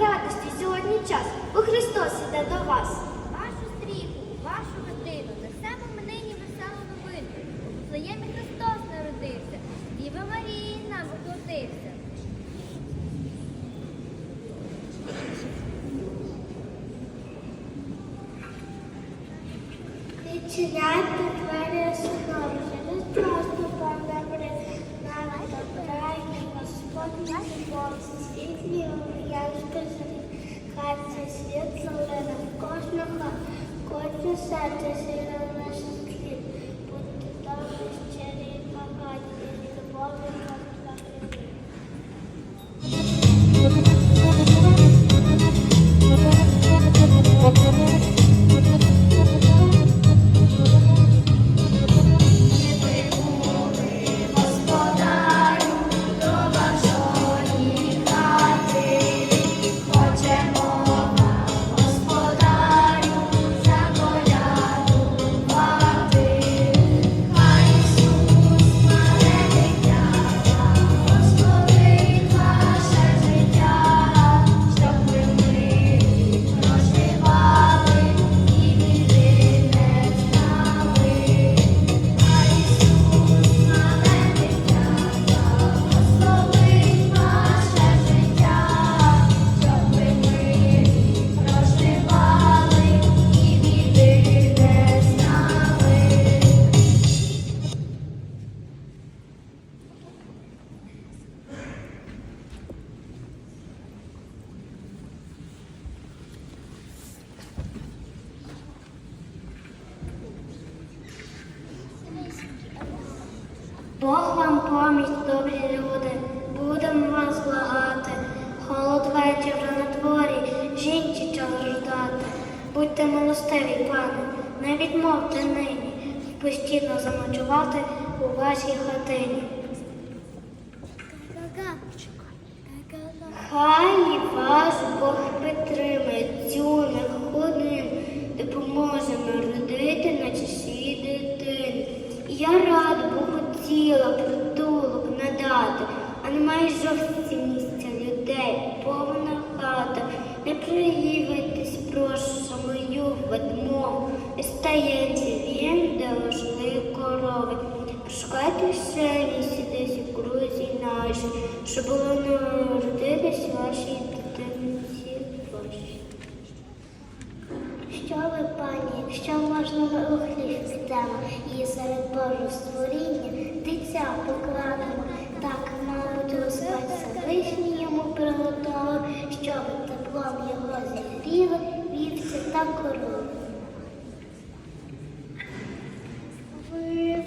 Радості сьогодні час, бо Христос іде до вас. Вашу стріху, вашу родину, несемо ми нині веселу новину. У Плеємі Христос народився, Діви Марії нам оплатився. Відчиняйте двері синові, через просто пане нам добрає Господь наш Бог, світлі Yes, yes, Maulana. Of course, no, of course, Бог вам поміч, добрі люди, будемо вас благати. Холод вечір на дворі, жінці чого ждати. Будьте милостиві, пане, не відмовте нині, нас заночувати у вашій хатині. Хай вас Бог підтримає цю неходину, немає зовсім місця людей, повна хата. Не приївайтесь, прошу мою ведмогу, і стається він, де рожли корови. Пошукайте в селі, десь у крузі наші, щоб було народитись вашій дитинці вашій. Що ви, пані, якщо можна ми у підемо і серед Божого створіння korun.